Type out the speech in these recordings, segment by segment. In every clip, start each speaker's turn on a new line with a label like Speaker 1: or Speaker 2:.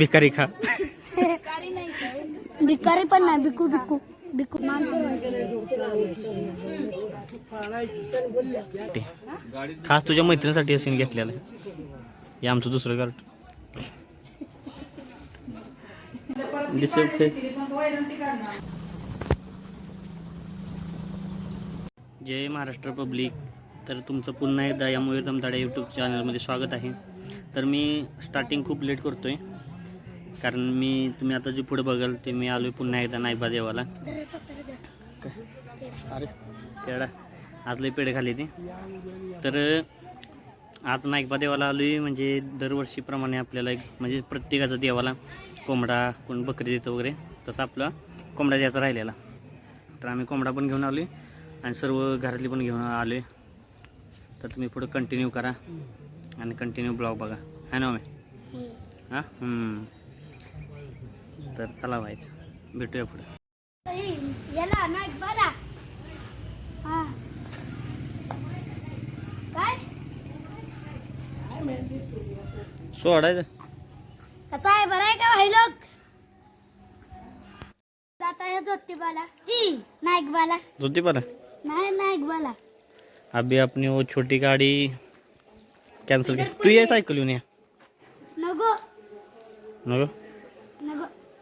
Speaker 1: भिकारी खा.
Speaker 2: भिकारी पण नाही बिकू बिकू बिकू
Speaker 1: खास तुझ्या मैत्रिणीसाठी असेल घेतलेलं आहे. हे आमचं दुसरं फेस जय महाराष्ट्र पब्लिक. तर तुमचं पुन्हा एकदा या मयूर दमदाडे यूट्यूब चॅनलमध्ये स्वागत आहे. तर मी स्टार्टिंग खूप लेट करतो आहे कारण मी तुम्ही आता जे पुढे बघाल ते मी आलो आहे पुन्हा एकदा नाईबा देवाला. अरे आज लई पेढे खाल्ले ते. तर आज नाईकबा देवाला आलो आहे म्हणजे दरवर्षीप्रमाणे आपल्याला एक म्हणजे प्रत्येकाचा देवाला कोंबडा कोण बकरी देतं वगैरे तसं आपला कोंबडा द्यायचा राहिलेला. तर आम्ही कोंबडा पण घेऊन आलो आहे आणि सर्व घरातली पण घेऊन आलो आहे तर तुम्ही पुढं कंटिन्यू करा आणि कंटिन्यू ब्लॉग बघा. है ना मी हां. तर चला व्हायचं भेटूया पुढे.
Speaker 2: हा.
Speaker 1: सोडायचं.
Speaker 2: कसा आहे? बरं आहे का भाई लोक? जाता है ज्योतिबाला. ई
Speaker 1: पाला
Speaker 2: नाही
Speaker 1: अभी अपनी वो छोटी गाड़ी कैंसिल कर तू ये साइकिल येऊन या.
Speaker 2: नको.
Speaker 1: नको?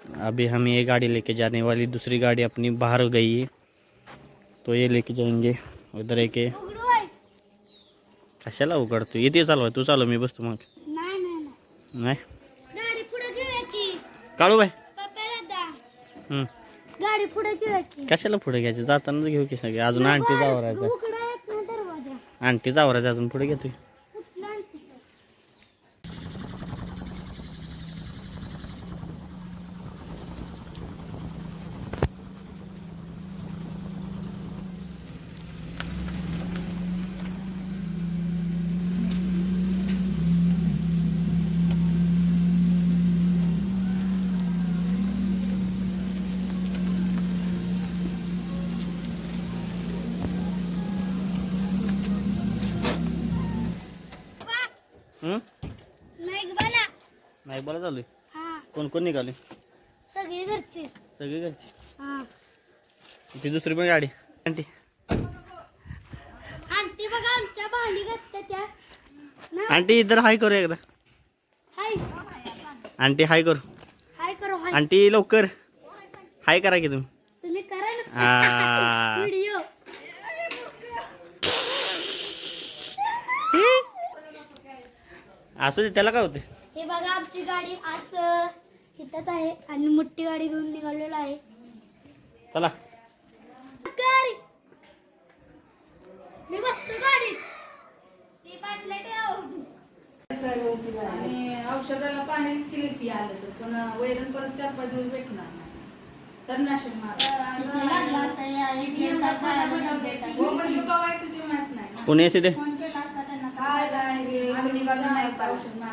Speaker 1: अभी हम ये गाड़ी लेके जाने वाली दूसरी गाड़ी अपनी बाहर गई है। तो ये लेके जाएंगे उधर एक आहे.
Speaker 2: आहे
Speaker 1: कशाला उघडतो येते चालवा तू चालव मी बसतो मग।
Speaker 2: नाही
Speaker 1: काळू बाय.
Speaker 2: गाडी पुढे
Speaker 1: कशाला पुढे घ्यायचं जातानाच घेऊ की। सगळे अजून आंटी जावरायचं आंटी जावरायचं अजून पुढे घेतोय
Speaker 2: कुठला आणते?
Speaker 1: हम्म?
Speaker 2: नाईक बाला
Speaker 1: नाही बोला चालू आहे.
Speaker 2: हा.
Speaker 1: कोण कोण निघाले?
Speaker 2: सगळी घरची.
Speaker 1: सगळे घरची.
Speaker 2: हा.
Speaker 1: ती दुसरी पण गाडी. आंटी.
Speaker 2: आंटी बघा आमच्या भांडी त्या. ना?
Speaker 1: आंटी इधर हाय करू एकदा.
Speaker 2: हाय.
Speaker 1: आंटी हाय करू.
Speaker 2: हाय करो हाय.
Speaker 1: आंटी लवकर. हाय करा की तुम्ही.
Speaker 2: तुम्ही करा
Speaker 1: आ.
Speaker 2: व्हिडिओ.
Speaker 1: असू दे त्याला काय होते
Speaker 2: हे बघा आमची गाडी आज इथंच आहे आणि मोठी गाडी घेऊन निघालेलो आहे.
Speaker 1: चला.
Speaker 2: मी बसतो ती
Speaker 3: आणि औषधाला पाणी तिला ती आलं तर पण वैरण परत चार पाच दिवस भेटणार नाही. तर नाशिक मार येतो माहीत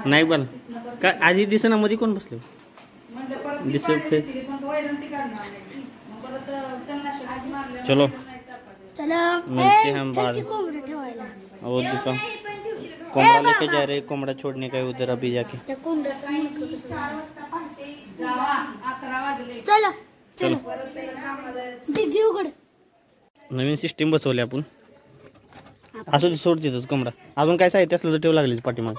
Speaker 3: नाही काय काय
Speaker 1: बोल. का आधी दिसेना मध्ये कोण बसले?
Speaker 3: ती
Speaker 1: दिसत
Speaker 3: पाणी
Speaker 1: फेस. चलो.
Speaker 2: ए,
Speaker 1: हम बाद. और दुकान कोमड़ा लेके जा रहे कोमड़ा छोड़ने का है उधर अभी जाके.
Speaker 2: चलो.
Speaker 1: चलो. नवीन सिस्टीम बसवली आपण. असं ते सोड तिथंच कोंबडा. अजून काय साहित्य असलं तर ठेव लागलीच पाठीमाग.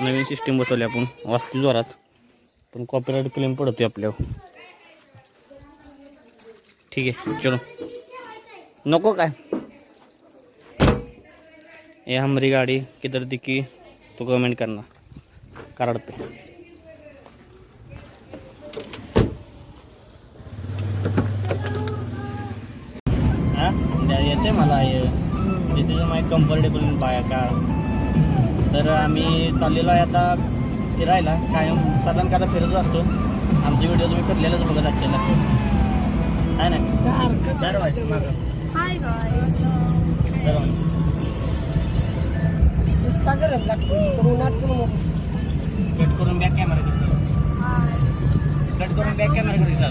Speaker 1: नवीन सिस्टीम बसवली आपण वास्तू जोरात. पण कॉपीराईट क्लेम पडतोय आपल्यावर. ठीक आहे चलो. नको काय? ये हमारी गाड़ी किधर दिखी तो कमेंट करना कराड पे कम्फर्टेबल बाया का? तर आम्ही चाललेलो आहे आता फिरायला. कायम साधारण का फिरत असतो. आमचे व्हिडिओ तुम्ही फिरलेलंच बघत आजच्या आहे ना? दरवाज कट करून बॅक कॅमेरा कट करून बॅक कॅमेरा घेतला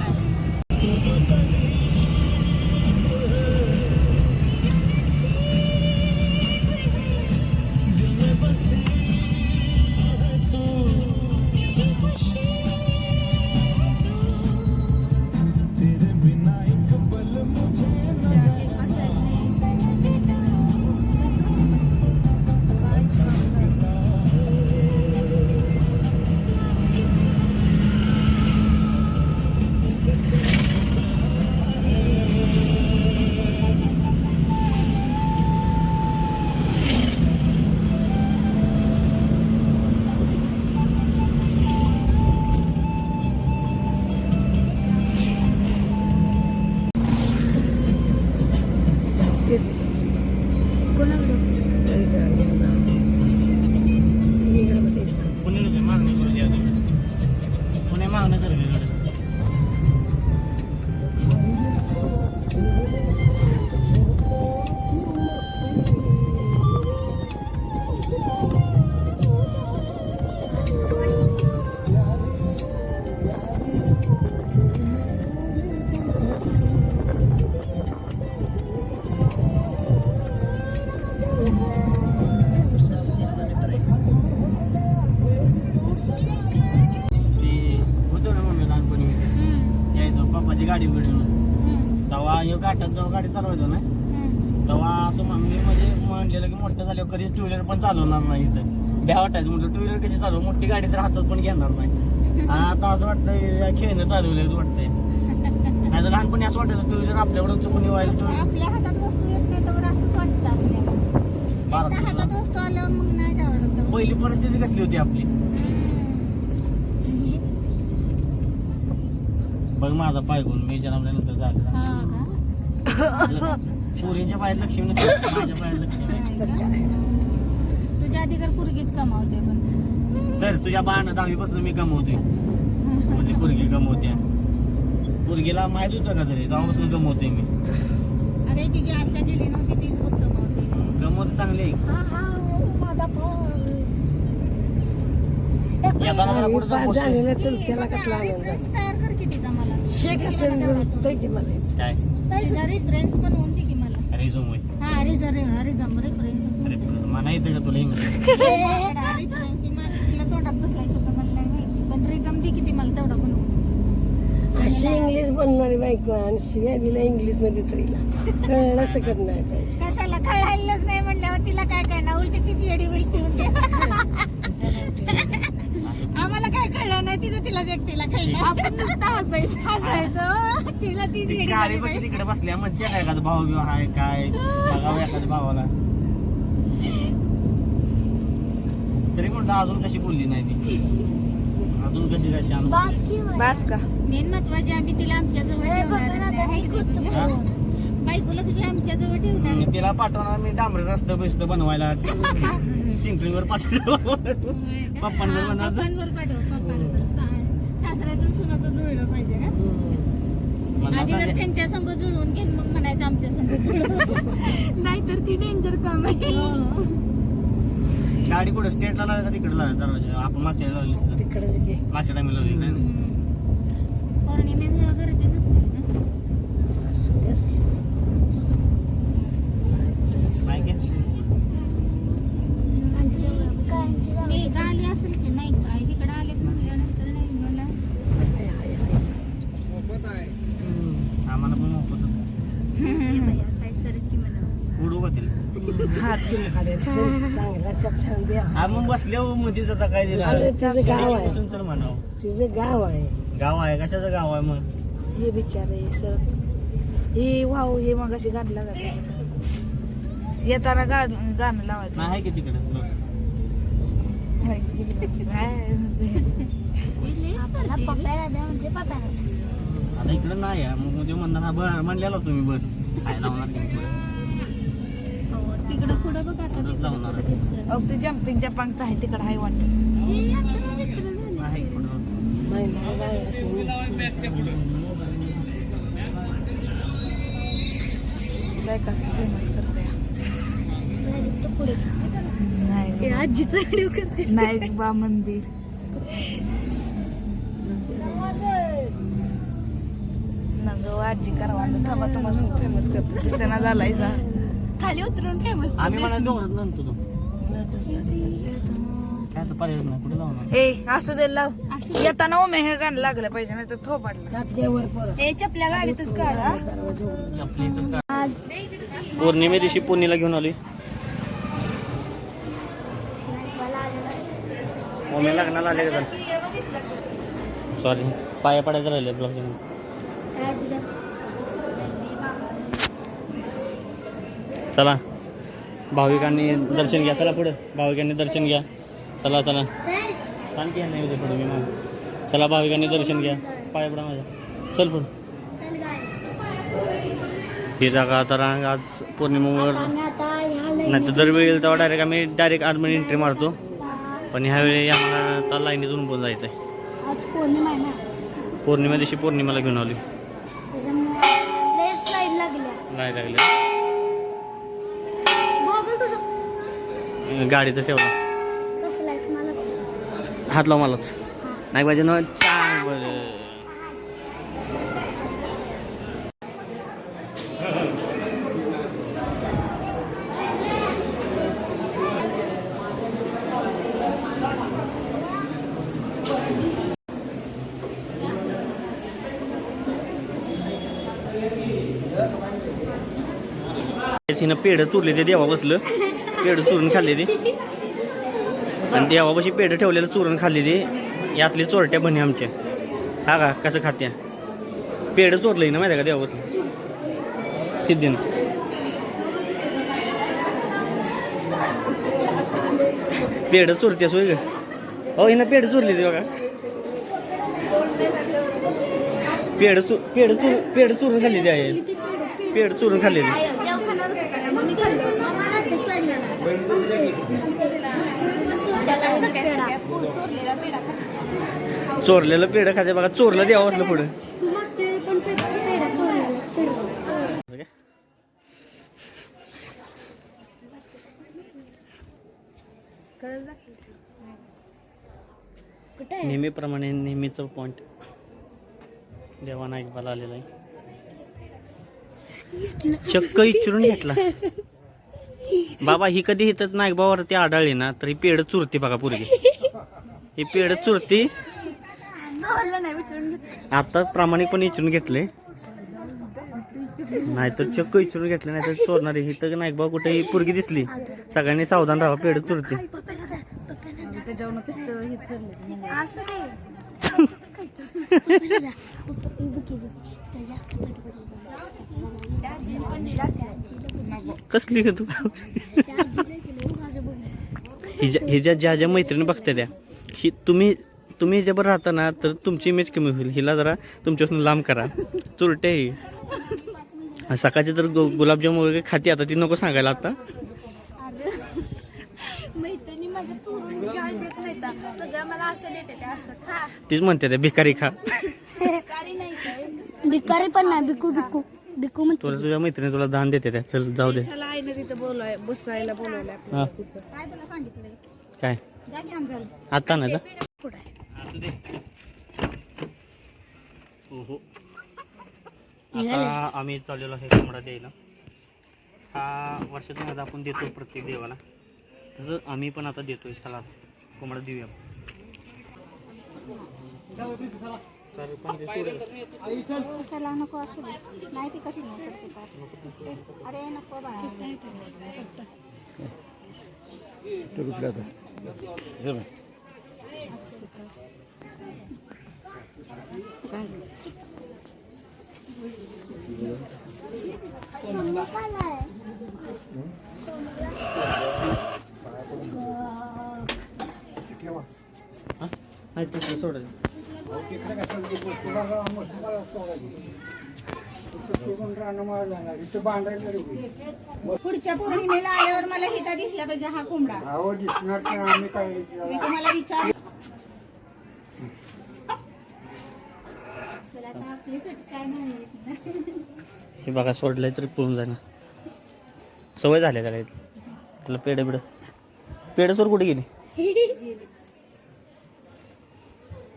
Speaker 1: पण चालवणार नाही इथं. भ्या वाटायचं म्हणजे टू व्हीलर कशी चालव मोठी गाडी तर हातात पण घेणार नाही. आणि आता असं वाटतंय या खेळणं चालवलं वाटतंय. नाही तर लहानपणी असं वाटायचं टू व्हीलर आपल्याकडून चुकून व्हायला
Speaker 3: आपल्या हातात वस्तू येत नाही तर असंच वाटतं आपल्याला. एकदा हातात वस्तू आल्यावर मग नाही काय वाटत
Speaker 1: पहिली परिस्थिती कसली होती आपली? बघ माझा पाय गुण मी जन्मल्यानंतर झालं पोरींच्या पायात लक्ष्मी नसते माझ्या पायात लक्ष्मी नाही.
Speaker 3: तुझ्या आधी कर पुरगीच कमावते पण.
Speaker 1: तर तुझ्या बाण दहावीपासून मी कमवतोय. म्हणजे पोरगी कमवते. पोरगीला माहीत होतं का तरी तेव्हापासून कमवते मी.
Speaker 3: अरे तिची आशा गेली नव्हती तीच बघ कमावते.
Speaker 1: कमवते चांगली आहे.
Speaker 2: हा हा माझा.
Speaker 4: झालेला चुलत्याला कसला आनंद
Speaker 3: तयार कर की तिचा मला?
Speaker 4: शेख असेल जमतोय की मला.
Speaker 1: काय?
Speaker 3: तिचा रेफरन्स बनवून दे की मला.
Speaker 1: रिझूम होय
Speaker 3: हा रिझम रेफरन्स
Speaker 1: मला येतं का तुला इंग्लिश
Speaker 4: अशी इंग्लिश बोलणारी बायको आणि शिव्या दिल्या इंग्लिशमध्ये तरीला कळलं सकत नाही पाहिजे
Speaker 3: कशाला कळायलाच नाही म्हणल्यावर तिला काय कळणार उलटी तिची एडी बिलटी होते आम्हाला काय कळलं नाही तिचं तिला एकटीला कळलं आपण नुसतं हसायचं हसायचं तिला तिची बिलटी
Speaker 1: बघ तिकडे बसल्या म्हणते काय एखादा भाऊ बिव हाय काय बघावं एखाद्या भावाला तरी म्हणतो अजून कशी बोलली नाही ती. अजून कशी कशी आणून
Speaker 2: बास की बाई.
Speaker 4: बास का
Speaker 3: मेन महत्वाची आम्ही तिला आमच्या जवळ
Speaker 2: ए,
Speaker 3: ठेवणार
Speaker 2: बाबा,
Speaker 3: नाही.
Speaker 2: आता मी करतो
Speaker 1: हा?
Speaker 2: फोन.
Speaker 3: बायकोला तुझ्या आमच्या जवळ ठेवणार
Speaker 1: मी तिला पाठवणार मी डांबरे रस्ते बिस्त बनवायला सिंक्रीवर पाठवलं पप्पांवर
Speaker 3: पप्पांवर पाठव पप्पांवर. सा- सासऱ्यातून सुनाचं जुळलं पाहिजे का
Speaker 1: मला
Speaker 3: आधी जर
Speaker 1: सांगा-
Speaker 3: त्यांच्या संग जुळवून घेईन मग म्हणायचं आमच्या संग जुळवून नाहीतर ती डेंजर काम आहे
Speaker 1: गाडी कुठे स्टेटला लावली का तिकडे लावली? दरवाजा. आपण मागच्या वेळेला लावली
Speaker 4: तिकडेच घे
Speaker 1: मागच्या टाइमला लावली नाही?
Speaker 3: पौर्णिमेमुळं गर्दी नसेल ना
Speaker 4: असू दे, असू दे.
Speaker 1: नाही काय?
Speaker 2: आमची काय आमची जागा.
Speaker 3: मी का आली असेल की नाही आई तिकडे आलेत म्हटल्यानंतर नाही मला
Speaker 4: आहे, आहे, आहे.
Speaker 1: आम्हाला पण मोफतच
Speaker 3: साईड सरक की मला
Speaker 1: उडू का तिला
Speaker 4: चल, चांगला चपट्यानं द्या
Speaker 1: आ मग बसल्या मध्येच आता काय दिलं?
Speaker 4: तिचं गाव आहे.
Speaker 1: चल म्हणावं.
Speaker 4: तुझं गाव आहे.
Speaker 1: गाव आहे कशाचं गाव आहे मग?
Speaker 5: हे बिचारे सर. हे वाव हे मग अशी गाणं जाते येताना गाण गाणं लावायचं.
Speaker 1: नाही आहे की तिकडे?
Speaker 2: पप्पाला द्या म्हणजे पप्पाला.
Speaker 1: आता इकडे नाही आहे. मग उद्या म्हणणार हा बर म्हणलेला तुम्ही बर. काय लावणार की
Speaker 3: तिकडं पुढं बघ आता
Speaker 1: पुढंच लावणार
Speaker 5: अग ते जम्पिंग जपांगचं आहे तिकडं आहे वाटतं.
Speaker 3: हे यात्रा बित्रा झाली.
Speaker 1: पुढं
Speaker 5: कसं फेमस करते.
Speaker 2: पुढे
Speaker 5: नाही
Speaker 3: आजीचा व्हिडिओ करते
Speaker 5: नाही बा मंदिर. नंग आजी करावा थांबा तुम्हाला फेमस करते. दिसेना झालाय जा.
Speaker 3: खाली उतरून फेमस
Speaker 1: आम्ही म्हणा डोंगरात नंतर तो काय आता पर्याय नाही कुठे लावणार
Speaker 5: ए असू दे लाव. येताना ओमे हे गाणं लागलं पाहिजे नाही तर थोपाडलं
Speaker 3: हे चपल्या गाडीतच काढा
Speaker 1: चपली इथंच का
Speaker 2: आज
Speaker 1: पौर्णिमे दिवशी पुण्याला घेऊन
Speaker 2: मला आहे.
Speaker 1: मम्मी लग्नाला आले का सॉरी पाया पडायचं राहिले ब्लॉग
Speaker 2: काय तुझ्या
Speaker 1: चला. भाविकांनी दर्शन घ्या. चला पुढे. भाविकांनी दर्शन घ्या. चला चला. आणखी नाही उद्या पुढे मी मग चला भाविकांनी दर्शन घ्या. पाया पडा माझ्या. चल पुढं. ही जागा तर आज पौर्णिमेवर.
Speaker 2: आता
Speaker 1: नाही तर दरवेळी येईल तेव्हा डायरेक्ट आम्ही डायरेक्ट आतमध्ये एंट्री मारतो. पण ह्यावेळी आम्हाला त्या लाईनीतून पण जायचं आहे
Speaker 2: आज पौर्णिमा
Speaker 1: दिवशी पौर्णिमेला घेऊन आली
Speaker 2: लाइट लागल्या.
Speaker 1: गाडीचं ठेवला. हात लाव मलाच. नाही पाहिजे ना? चार बर. पेढं चुरले ते देवा बसलं. पेढं चुरून खाल्ले ते. आणि देवापाशी पेढं ठेवलेलं चुरून खाल्ली ती. या असली चोरट्या बनी आमच्या. हा का? कसं खात्या? पेढं चोरलं ना माहिती आहे का देवापासून? सिद्धीनं. पेढं चोरतेस होय ग. हो हिनं पेढं चोरली ती बघा. पेढं चु पेढं चुर पेढं चुरून खाल्ली ती आहे पेढं चुरून खाल्लेली
Speaker 3: चोरलेला पेढा
Speaker 1: खाते बघा. चोरलं द्यावं असलं पुढं. नेहमीप्रमाणे नेहमीचं पॉईंट देवा नाईकबाला आलेला आहे. चक्क इचरून घेतला. बाबा ही कधी इथंच नाईकबावरती आढळली ना तर ही पेढ चुरती बघा पूर्वी ही पेढ चुरती.
Speaker 3: नाही विचारून
Speaker 1: आता प्रामाणिकपणे इचरून घेतले. नाहीतर चक्क इचरून घेतले नाही तर चोरणारी ही तर नाईकबाव कुठे ही पोरगी दिसली. सगळ्यांनी सावधान राहा पेढ चुरते.
Speaker 2: जास्त
Speaker 1: कसली का तू?
Speaker 2: हो.
Speaker 1: हिच्या हिच्या ज्या ज्या मैत्रिणी बघते त्या ही तुम्ही तुम्ही हिच्यावर राहता ना तर तुमची इमेज कमी होईल. हिला जरा तुमच्यापासून लांब करा. चुरटे ही. सकाळची तर गु गुलाबजाम वगैरे खाते आता ती नको सांगायला आता.
Speaker 3: मैत्रिणी माझ्या चोरून काय देत नाही तर. सगळं मला असं देते ते असं खा.
Speaker 1: तीच म्हणते त्या भिकारी खा.
Speaker 2: भिकारी पण नाही बिकू बिकू बिकू म्हणते
Speaker 1: तुला तुझ्या मैत्रिणी तुला दान देते त्या. चल जाऊ दे.
Speaker 5: त्याला तिथं बसायला बोलवलं
Speaker 1: हा.
Speaker 3: काय तुला सांगितलंय?
Speaker 1: काय?
Speaker 3: जा की आमचं.
Speaker 1: आता ना जा.
Speaker 2: पुढे
Speaker 1: ओहो. आता आम्ही चाललेलो आहे कोंबडा द्यायला. हा वर्षातून एकदा आपण देतो प्रत्येक देवाला. तसं आम्ही पण आता देतोय. चला कोंबडा देऊया
Speaker 3: चला नको असू दे नाही ती कसं नाही अरे नको बाळा
Speaker 1: नाही तिकडे सोडायचं
Speaker 3: पुढच्या पौर्णिमेला आल्यावर मला हिता दिसला पाहिजे हा कोंबडा. मी तुम्हाला विचार आपली सुटका नाही
Speaker 1: हे बघा सोडलंय तरी पळून जाणार सवय झाल्या सगळ्या तुला पेढ बिड पेढ चोर कुठे गेली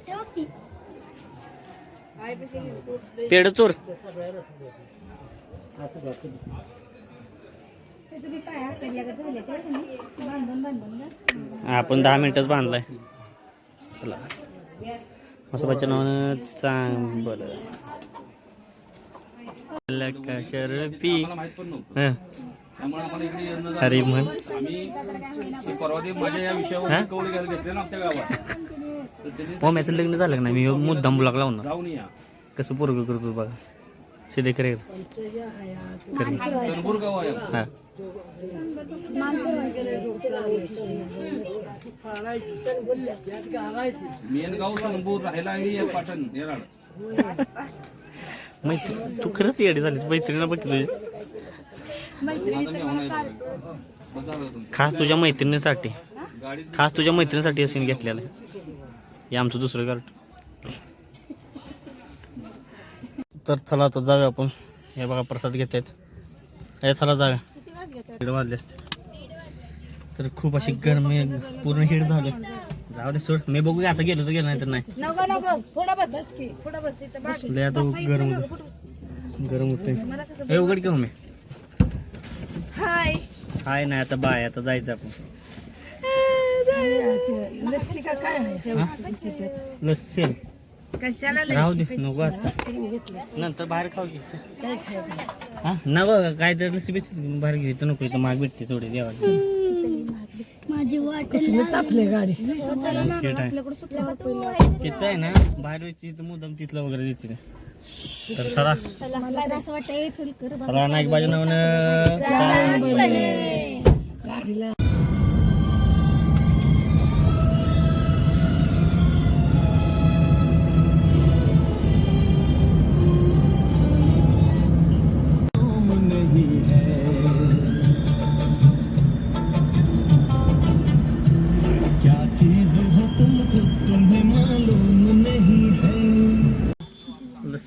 Speaker 2: ते बघ ती.
Speaker 1: पेढ चोर
Speaker 3: ते तुम्ही पाया पडल्यागत झाले ते तुम्ही बांधून पेड चोर.
Speaker 1: आपण दहा मिनिटच बांधलाय. चला. मस्त बच्चा नावानं चांगलं. कशर पी हं. हरी म्हण.
Speaker 6: परवा ते माझ्या या विषयावर
Speaker 1: हा?
Speaker 6: कौल घ्यायला घेतले ना आमच्या गावात. तर त्यांनी
Speaker 1: ओम्याचं लग्न झालं का नाही? मी मुद्दाम बुलाक लावणार
Speaker 6: जाऊन या.
Speaker 1: कसं पोरग करतो बघा. सिधे करे
Speaker 6: गाव आहे.
Speaker 1: हा.
Speaker 6: मेन गाव तनपूर राहायला आहे या पाटण येराड
Speaker 1: मैत्री तू खरंच येडी झालीस. मैत्रिणीला बघ की तुझ्या
Speaker 6: आता मी होणार बघा तुम्ही
Speaker 1: खास तुझ्या मैत्रिणीसाठी. खास तुझ्या मैत्रिणीसाठी सीन घेतलेलं आहे. हे आमचं दुसरं कार्ट तर चला आता जाऊया आपण. हे बघा प्रसाद घेत आहेत हे चला जाऊया. दीड वाजले असते तर खूप अशी गरमी पूर्ण हिट झालं. जाऊ दे सोड. मी बघू आता गेलो तर गेलो नाही तर नाही.
Speaker 5: नको नको. पुढं बस बस की. पुढं बस इथं बस
Speaker 1: लय आता गरम होतं. गरम होते हे उघड घेऊ मी.
Speaker 5: हाय.
Speaker 1: हाय नाही आता बाय आता जायचं आपण.
Speaker 5: लस्सी. का काय
Speaker 1: लस्सी?
Speaker 5: कशाला
Speaker 1: राहू दे नको आता. नंतर बाहेर खाऊ घे.
Speaker 5: काय खायचं?
Speaker 1: हा? ना बघ काय तर नसिबीच बाहेर गेली तर नको इथं माग भेटते थोडी देवाची.
Speaker 2: माझी वाट
Speaker 4: तापले गाडी?
Speaker 1: तिथं आहे ना बाहेर तर मुद्दाम तिथलं वगैरे देते तर चला.
Speaker 3: चल
Speaker 1: नाईक बाजू नावनं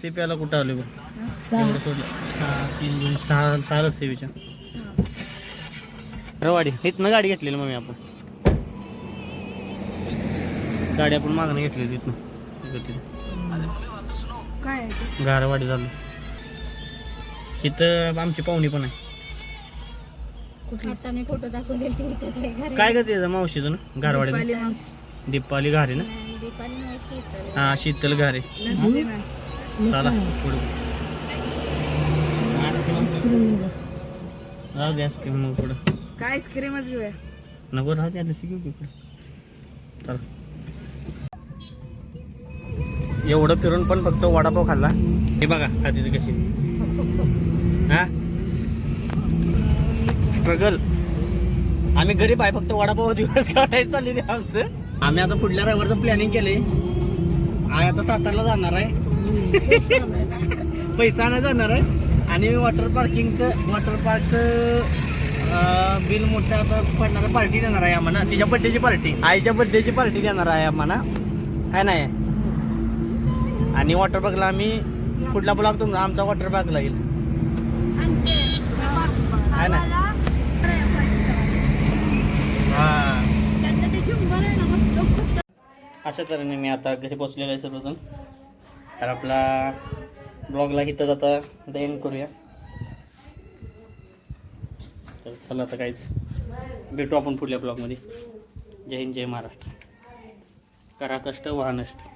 Speaker 1: प्यायला कुठं आलो बघ? एवढं सोडलं. सहा तीन दोन सहा रवाडी इथनं गाडी घेतलेली मग आपण. गाडी आपण मागणं घेतली तिथनं इकडं तिथं.
Speaker 5: काय आहे ते?
Speaker 1: गारवाडी झालं इथं आमची पाहुणी पण आहे.
Speaker 3: आता मी फोटो दाखवले ते इथेच आहे घरी.
Speaker 1: काय करते त्याचं मावशीचं ना? गारवाडी
Speaker 5: दीपाली
Speaker 1: घारे ना?
Speaker 3: दीपाली मावशी इथं.
Speaker 1: हा शीतल घारे. चला पुढे. राहू द्या आईस्क्रीम मग पुढं.
Speaker 5: काय आईस्क्रीमच घेऊया?
Speaker 1: नको राहू द्या लस्सी घेऊ की पुढे. चला. एवढं फिरून पण फक्त वडापाव खाल्ला. हे बघा खाती कशी. हा? स्ट्रगल आम्ही गरीब आहे फक्त वडापाव दिवस काढायचं चालले ते आमचं. आम्ही आता पुढल्या रविवारचं प्लॅनिंग केलंय. आय आता सातारला जाणार आहे. पैसा नाही जाणार आहे. आणि वॉटर पार्किंगचं वॉटर पार्कचं बिल मोठं आता पडणार पार्टी देणार आहे आम्हाला. तिच्या बड्डेची पार्टी आईच्या बड्डेची पार्टी देणार आहे आम्हाला. काय नाही? आणि वॉटर पार्कला आम्ही कुठला ब्लॉक तुमचा आमचा वॉटर पार्कला येईल. आहे ना हा अशा तऱ्हेने मी आता घरी पोचलेलो आहे सर्वजण. तर आपला ब्लॉगला इथंच आता आता एंड करूया. तर चला आता काहीच भेटू आपण पुढल्या ब्लॉगमध्ये. जय हिंद जय महाराष्ट्र. करा कष्ट वाहनष्ट